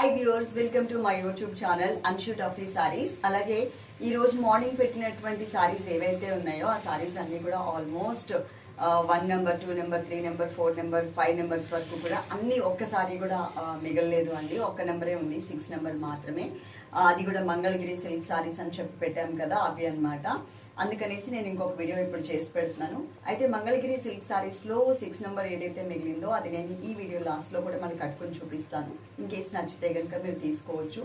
Hi viewers welcome to my YouTube channel అన్షూట్ ఆఫీ సారీస్ అలాగే ఈరోజు మార్నింగ్ పెట్టినటువంటి సారీస్ ఏవైతే ఉన్నాయో ఆ సారీస్ అన్నీ కూడా almost one number two number three number four number five numbers వరకు కూడా అన్నీ ఒక్కసారి కూడా uh, మిగలలేదు అండి. ఒక్క నెంబరే ఉంది సిక్స్ నెంబర్ మాత్రమే. Uh, అది కూడా మంగళగిరి సిల్క్ సారీస్ అని చెప్పి పెట్టాం కదా అవి అన్నమాట. అందుకనేసి నేను ఇంకొక వీడియో ఇప్పుడు చేసి పెడుతున్నాను. అయితే మంగళగిరి సిల్క్ శారీస్లో సిక్స్ నెంబర్ ఏదైతే మిగిలిందో అది నేను ఈ వీడియో లాస్ట్లో కూడా మళ్ళీ కట్టుకొని చూపిస్తాను. ఇన్ కేసు నచ్చితే కనుక మీరు తీసుకోవచ్చు.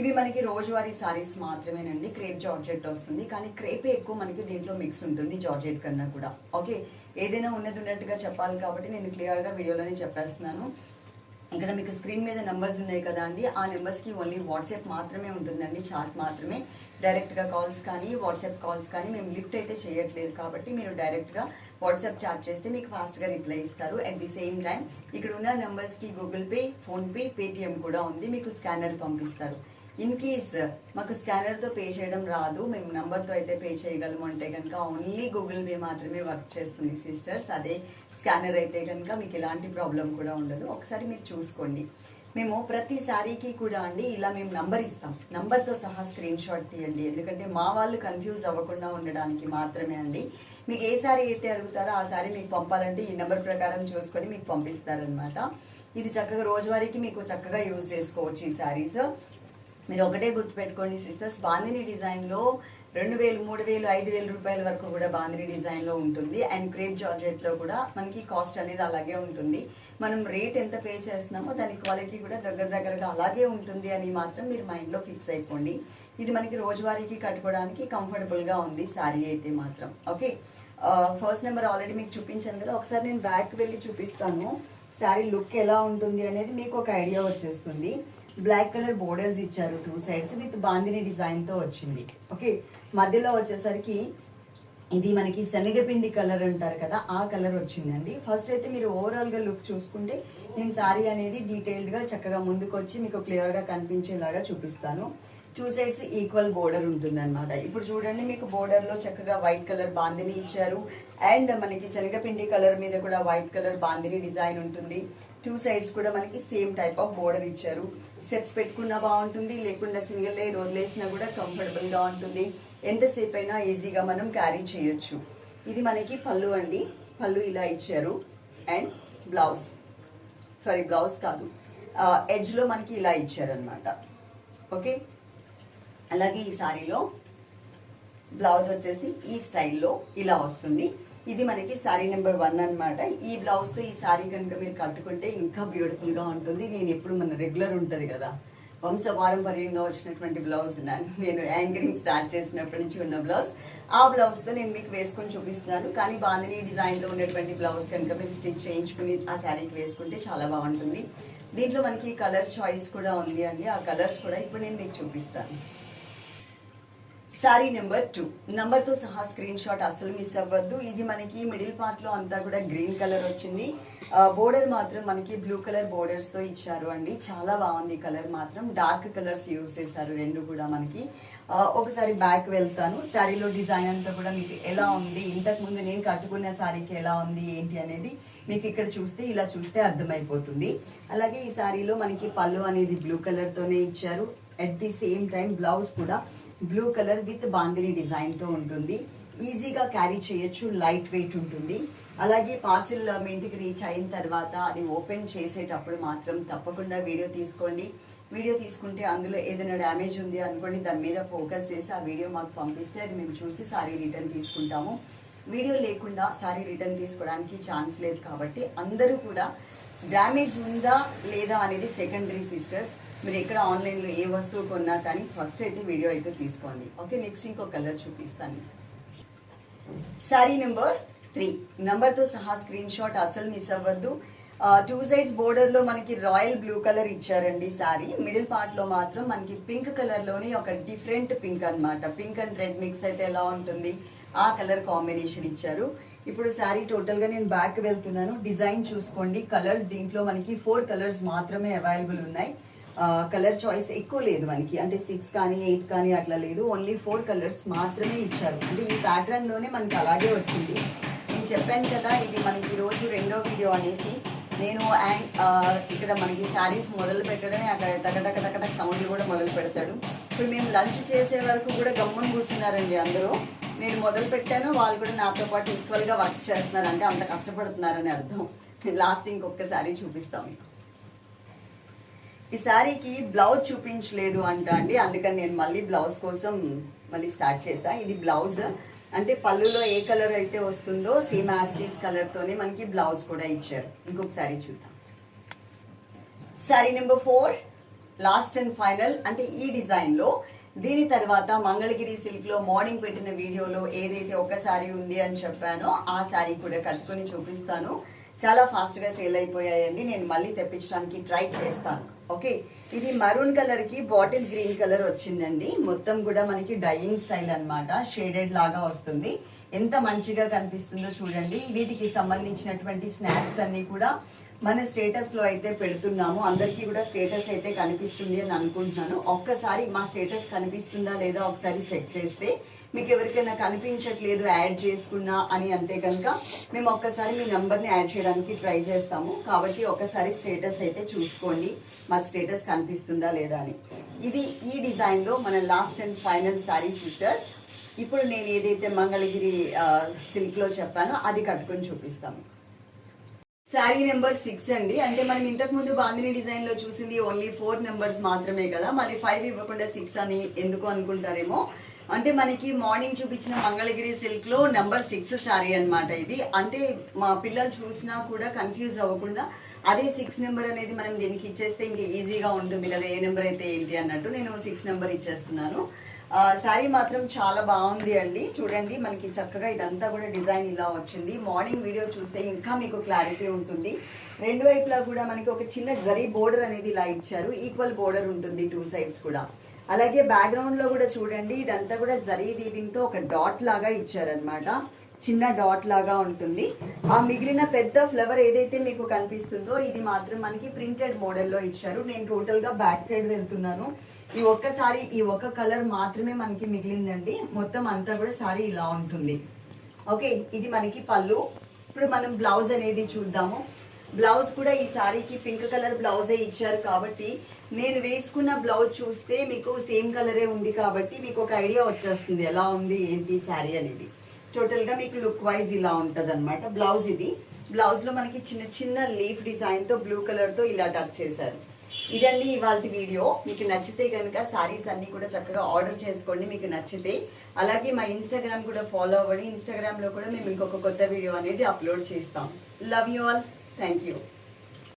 ఇవి మనకి రోజువారీ సారీస్ మాత్రమేనండి. క్రేప్ జార్జెట్ వస్తుంది. కానీ క్రేపే ఎక్కువ మనకి దీంట్లో మిక్స్ ఉంటుంది జార్జెట్ కన్నా కూడా. ఓకే ఏదైనా ఉన్నది ఉన్నట్టుగా చెప్పాలి కాబట్టి నేను క్లియర్గా వీడియోలోనే చెప్పేస్తున్నాను. ఇక్కడ మీకు స్క్రీన్ మీద నెంబర్స్ ఉన్నాయి కదా అండి. ఆ నెంబర్స్కి ఓన్లీ వాట్సాప్ మాత్రమే ఉంటుందండి చాట్ మాత్రమే. డైరెక్ట్గా కాల్స్ కానీ వాట్సాప్ కాల్స్ కానీ మేము లిఫ్ట్ అయితే చేయట్లేదు కాబట్టి మీరు డైరెక్ట్గా వాట్సాప్ చాట్ చేస్తే మీకు ఫాస్ట్గా రిప్లై ఇస్తారు. అట్ ది సేమ్ టైం ఇక్కడ ఉన్న నెంబర్స్కి గూగుల్ పే ఫోన్పే పేటిఎం కూడా ఉంది మీకు స్కానర్ పంపిస్తారు. ఇన్ కేస్ మాకు స్కానర్తో పే చేయడం రాదు మేము నంబర్తో అయితే పే చేయగలము అంటే కనుక ఓన్లీ గూగుల్ పే మాత్రమే వర్క్ చేస్తుంది సిస్టర్స్ అదే స్కానర్ అయితే కనుక మీకు ఎలాంటి ప్రాబ్లం కూడా ఉండదు. ఒకసారి మీరు చూసుకోండి. మేము ప్రతి శారీకి కూడా అండి ఇలా మేము నంబర్ ఇస్తాం. నంబర్తో సహా స్క్రీన్ షాట్ తీయండి. ఎందుకంటే మా వాళ్ళు కన్ఫ్యూజ్ అవ్వకుండా ఉండడానికి మాత్రమే అండి. మీకు ఏ శారీ అయితే అడుగుతారో ఆ శారీ మీకు పంపాలంటే ఈ నెంబర్ ప్రకారం చూసుకొని మీకు పంపిస్తారనమాట ఇది చక్కగా రోజువారీకి మీకు చక్కగా యూజ్ చేసుకోవచ్చు ఈ శారీస్ మీరు ఒకటే గుర్తుపెట్టుకోండి సిస్టర్స్ బాందిని డిజైన్లో రెండు వేలు మూడు వేలు ఐదు వేల రూపాయల వరకు కూడా బాందిని డిజైన్లో ఉంటుంది. అండ్ క్రేప్ జార్జెట్లో కూడా మనకి కాస్ట్ అనేది అలాగే ఉంటుంది. మనం రేట్ ఎంత పే చేస్తున్నామో దాని క్వాలిటీ కూడా దగ్గర దగ్గరగా అలాగే ఉంటుంది అని మాత్రం మీరు మైండ్లో ఫిక్స్ అయిపోండి. ఇది మనకి రోజువారీకి కట్టుకోవడానికి కంఫర్టబుల్గా ఉంది శారీ అయితే మాత్రం. ఓకే? ఫస్ట్ నెంబర్ ఆల్రెడీ మీకు చూపించాను కదా. ఒకసారి నేను బ్యాక్ వెళ్ళి చూపిస్తాను. శారీ లుక్ ఎలా ఉంటుంది అనేది మీకు ఒక ఐడియా వచ్చేస్తుంది. బ్లాక్ కలర్ బోర్డర్స్ ఇచ్చారు టూ సైడ్స్ విత్ బాందిని డిజైన్తో వచ్చింది. ఓకే మధ్యలో వచ్చేసరికి ఇది మనకి శనగపిండి కలర్ అంటారు కదా ఆ కలర్ వచ్చిందండి. ఫస్ట్ అయితే మీరు ఓవరాల్గా లుక్ చూసుకుంటే నేను శారీ అనేది డీటెయిల్డ్గా చక్కగా ముందుకు వచ్చి మీకు క్లియర్గా కనిపించేలాగా చూపిస్తాను. టూ సైడ్స్ ఈక్వల్ బోర్డర్ ఉంటుందన్నమాట. ఇప్పుడు చూడండి మీకు బోర్డర్లో చక్కగా వైట్ కలర్ బాందిని ఇచ్చారు. అండ్ మనకి శనగపిండి కలర్ మీద కూడా వైట్ కలర్ బాందిని డిజైన్ ఉంటుంది. టూ సైడ్స్ కూడా మనకి సేమ్ టైప్ ఆఫ్ బోర్డర్ ఇచ్చారు. స్టెప్స్ పెట్టుకున్నా బాగుంటుంది లేకుండా సింగిల్ లేయర్ వదిలేసినా కూడా కంఫర్టబుల్గా ఉంటుంది. ఎంతసేపు అయినా ఈజీగా మనం క్యారీ చేయొచ్చు. ఇది మనకి పళ్ళు అండి. పళ్ళు ఇలా ఇచ్చారు. అండ్ బ్లౌజ్ సారీ బ్లౌజ్ కాదు. Uh, ఎడ్జ్లో మనకి ఇలా ఇచ్చారనమాట ఓకే అలాగే ఈ సారీలో బ్లౌజ్ వచ్చేసి ఈ స్టైల్లో ఇలా వస్తుంది. ఇది మనకి శారీ నెంబర్ వన్ అన్నమాట. ఈ బ్లౌజ్తో ఈ శారీ కనుక మీరు కట్టుకుంటే ఇంకా బ్యూటిఫుల్గా ఉంటుంది. నేను ఎప్పుడు మన రెగ్యులర్ ఉంటుంది కదా. వంశ పారంపర్యంగా వచ్చినటువంటి బ్లౌజ్ నేను యాంకరింగ్ స్టార్ట్ చేసినప్పటి నుంచి ఉన్న బ్లౌజ్. ఆ బ్లౌజ్తో నేను మీకు వేసుకొని చూపిస్తున్నాను. కానీ బాందిని డిజైన్లో ఉన్నటువంటి బ్లౌజ్ కనుక మీరు స్టిచ్ చేయించుకుని ఆ శారీకి వేసుకుంటే చాలా బాగుంటుంది. దీంట్లో మనకి కలర్ చాయిస్ కూడా ఉంది అండి. ఆ కలర్స్ కూడా ఇప్పుడు నేను మీకు చూపిస్తాను. Sari number two. తో సహా స్క్రీన్ షాట్ అసలు మిస్ అవ్వద్దు. ఇది మనకి మిడిల్ పార్ట్లో అంతా కూడా గ్రీన్ కలర్ వచ్చింది. బోర్డర్ మాత్రం మనకి బ్లూ కలర్ బోర్డర్స్తో ఇచ్చారు అండి. చాలా బాగుంది కలర్ మాత్రం. డార్క్ కలర్స్ యూస్ చేశారు రెండు కూడా మనకి. ఒకసారి బ్యాక్ వెళ్తాను. శారీలో డిజైన్ అంతా కూడా మీకు ఎలా ఉంది? ఇంతకు ముందు నేను కట్టుకున్న శారీకి ఎలా ఉంది? ఏంటి అనేది మీకు ఇక్కడ చూస్తే ఇలా చూస్తే అర్థమైపోతుంది. అలాగే ఈ శారీలో మనకి పళ్ళు అనేది బ్లూ కలర్ తోనే ఇచ్చారు. At the same time blouse కూడా బ్లూ కలర్ విత్ బాందిని డిజైన్తో ఉంటుంది. ఈజీగా క్యారీ చేయొచ్చు లైట్ వెయిట్ ఉంటుంది. అలాగే పార్సిల్ మీ ఇంటికి రీచ్ అయిన తర్వాత అది ఓపెన్ చేసేటప్పుడు మాత్రం తప్పకుండా వీడియో తీసుకోండి. వీడియో తీసుకుంటే అందులో ఏదైనా డ్యామేజ్ ఉంది అనుకోండి దాని మీద ఫోకస్ చేసి ఆ వీడియో మాకు పంపిస్తే అది మేము చూసి సారీ రిటర్న్ తీసుకుంటాము. వీడియో లేకుండా సారీ రిటర్న్ తీసుకోవడానికి ఛాన్స్ లేదు కాబట్టి అందరూ కూడా డ్యామేజ్ ఉందా లేదా అనేది సెకండరీ సిస్టర్స్. మీరు ఎక్కడ ఆన్లైన్లో ఏ వస్తువు కొన్నా కానీ ఫస్ట్ అయితే వీడియో అయితే తీసుకోండి. ఓకే నెక్స్ట్ ఇంకో కలర్ చూపిస్తాను. సారీ నెంబర్ త్రీ నెంబర్తో సహా స్క్రీన్ షాట్ అసలు మిస్ అవ్వద్దు. టూ సైడ్స్ బోర్డర్లో మనకి రాయల్ బ్లూ కలర్ ఇచ్చారండి సారీ మిడిల్ పార్ట్లో మాత్రం మనకి పింక్ కలర్లోనే ఒక డిఫరెంట్ పింక్ అన్నమాట. పింక్ అండ్ రెడ్ మిక్స్ అయితే ఎలా ఉంటుంది? ఆ కలర్ కాంబినేషన్ ఇచ్చారు. ఇప్పుడు శారీ టోటల్గా నేను బ్యాక్ వెళ్తున్నాను. డిజైన్ చూసుకోండి. కలర్స్ దీంట్లో మనకి ఫోర్ కలర్స్ మాత్రమే అవైలబుల్ ఉన్నాయి. కలర్ చాయిస్ ఎక్కువ లేదు మనకి. అంటే సిక్స్ కానీ ఎయిట్ కానీ అట్లా లేదు. ఓన్లీ ఫోర్ కలర్స్ మాత్రమే ఇచ్చారు. అంటే ఈ ప్యాటర్న్లోనే మనకి అలాగే వచ్చింది. నేను చెప్పాను కదా ఇది మనకి ఈరోజు రెండో వీడియో అనేసి. నేను యాంగ్- ఇక్కడ మనకి శారీస్ మొదలు పెట్టడమే అక్కడ టకటక టకటక సౌండ్ కూడా మొదలు పెడతాడు. ఇప్పుడు మేము లంచ్ చేసే వరకు కూడా గమ్మున కూర్చున్నారండి అందరూ. నేను మొదలు పెట్టాను. వాళ్ళు కూడా నాతో పాటు ఈక్వల్గా వర్క్ చేస్తున్నారు అంటే అంత కష్టపడుతున్నారని అర్థం. లాస్ట్ ఇంకొకసారి చూపిస్తాం మీకు. ఈ శారీకి బ్లౌజ్ చూపించలేదు అంట అండి. అందుకని నేను మళ్ళీ బ్లౌజ్ కోసం మళ్ళీ స్టార్ట్ చేసా ఇది బ్లౌజ్ అంటే పళ్ళులో ఏ కలర్ అయితే వస్తుందో సేమ్ యాస్టీస్ కలర్తోనే మనకి బ్లౌజ్ కూడా ఇచ్చారు. ఇంకొకసారి చూద్దాం. Sari number four last and final అంటే ఈ డిజైన్లో దీని తర్వాత మంగళగిరి సిల్క్లో మార్నింగ్ పెట్టిన వీడియోలో ఏదైతే ఒక శారీ ఉంది అని చెప్పానో ఆ శారీ కూడా కట్టుకొని చూపిస్తాను. చాలా ఫాస్ట్గా సేల్ అయిపోయాయండి. నేను మళ్ళీ తెప్పించడానికి ట్రై చేస్తాను. ఓకే? ఇది మరూన్ కలర్కి బాటిల్ గ్రీన్ కలర్ వచ్చిందండి. మొత్తం కూడా మనకి డైయింగ్ స్టైల్ అనమాట షేడెడ్ లాగా వస్తుంది. ఎంత మంచిగా కనిపిస్తుందో చూడండి. వీటికి సంబంధించినటువంటి స్నాప్స్ అన్ని కూడా మన స్టేటస్లో అయితే పెడుతున్నాము. అందరికీ కూడా స్టేటస్ అయితే కనిపిస్తుంది అని అనుకుంటున్నాను. ఒక్కసారి మా స్టేటస్ కనిపిస్తుందా లేదా ఒకసారి చెక్ చేస్తే మీకు ఎవరికైనా కనిపించట్లేదు యాడ్ చేసుకున్నా అని అంటే కనుక మేము ఒక్కసారి మీ నెంబర్ని యాడ్ చేయడానికి ట్రై చేస్తాము. కాబట్టి ఒకసారి స్టేటస్ అయితే చూసుకోండి. మా స్టేటస్ కనిపిస్తుందా లేదా అని. ఇది ఈ డిజైన్లో మన last and final sari sisters ఇప్పుడు నేను ఏదైతే మంగళగిరి సిల్క్లో చెప్పానో అది కట్టుకొని చూపిస్తాము. శారీ నెంబర్ సిక్స్ అండి. అంటే మనం ఇంతకు ముందు బాందిని డిజైన్లో చూసింది ఓన్లీ ఫోర్ నెంబర్స్ మాత్రమే కదా. మళ్ళీ ఫైవ్ ఇవ్వకుండా సిక్స్ అని ఎందుకు అనుకుంటారేమో? అంటే మనకి మార్నింగ్ చూపించిన మంగళగిరి సిల్క్లో నెంబర్ సిక్స్ శారీ అన్నమాట ఇది. అంటే మా పిల్లలు చూసినా కూడా కన్ఫ్యూజ్ అవ్వకుండా అదే సిక్స్ నెంబర్ అనేది మనం దీనికి ఇచ్చేస్తే ఇంకా ఈజీగా ఉంటుంది కదా ఏ నెంబర్ అయితే ఏంటి అన్నట్టు నేను సిక్స్ నెంబర్ ఇచ్చేస్తున్నాను. శారీ మాత్రం చాలా బాగుంది అండి. చూడండి మనకి చక్కగా ఇదంతా కూడా డిజైన్ ఇలా వచ్చింది. మార్నింగ్ వీడియో చూస్తే ఇంకా మీకు క్లారిటీ ఉంటుంది. రెండు వైపులా కూడా మనకి ఒక చిన్న జరీ బోర్డర్ అనేది ఇలా ఇచ్చారు. ఈక్వల్ బోర్డర్ ఉంటుంది టూ సైడ్స్ కూడా. అలాగే బ్యాక్గ్రౌండ్లో కూడా చూడండి ఇదంతా కూడా జరీ వీడింగ్తో ఒక డాట్ లాగా ఇచ్చారనమాట చిన్న డాట్ లాగా ఉంటుంది. ఆ మిగిలిన పెద్ద ఫ్లవర్ ఏదైతే మీకు కనిపిస్తుందో ఇది మాత్రం మనకి ప్రింటెడ్ మోడల్లో ఇచ్చారు. నేను టోటల్గా బ్యాక్ సైడ్ వెళ్తున్నాను. ఈ ఒక్కసారి ఈ ఒక్క కలర్ మాత్రమే మనకి మిగిలిందండి. మొత్తం అంతా కూడా సారీ ఇలా ఉంటుంది. ఓకే ఇది మనకి పళ్ళు. ఇప్పుడు మనం బ్లౌజ్ అనేది చూద్దాము. బ్లౌజ్ కూడా ఈ సారీకి పింక్ కలర్ బ్లౌజే ఇచ్చారు కాబట్టి నేను వేసుకున్న బ్లౌజ్ చూస్తే మీకు సేమ్ కలరే ఉంది కాబట్టి మీకు ఒక ఐడియా వచ్చేస్తుంది ఎలా ఉంది ఏంటి శారీ అనేది. టోటల్గా మీకు లుక్ వైజ్ ఇలా ఉంటది అనమాట బ్లౌజ్ ఇది. బ్లౌజ్లో మనకి చిన్న చిన్న లీఫ్ డిజైన్తో బ్లూ కలర్తో ఇలా టచ్ చేశారు. ఇదండి ఇవాళ వీడియో. మీకు నచ్చితే కనుక సారీస్ అన్ని కూడా చక్కగా ఆర్డర్ చేసుకోండి మీకు నచ్చితే. అలాగే మా ఇన్స్టాగ్రామ్ కూడా ఫాలో అవ్వండి. ఇన్స్టాగ్రామ్లో కూడా మేము ఇంకొక కొత్త వీడియో అనేది అప్లోడ్ చేస్తాం. Love you all thank you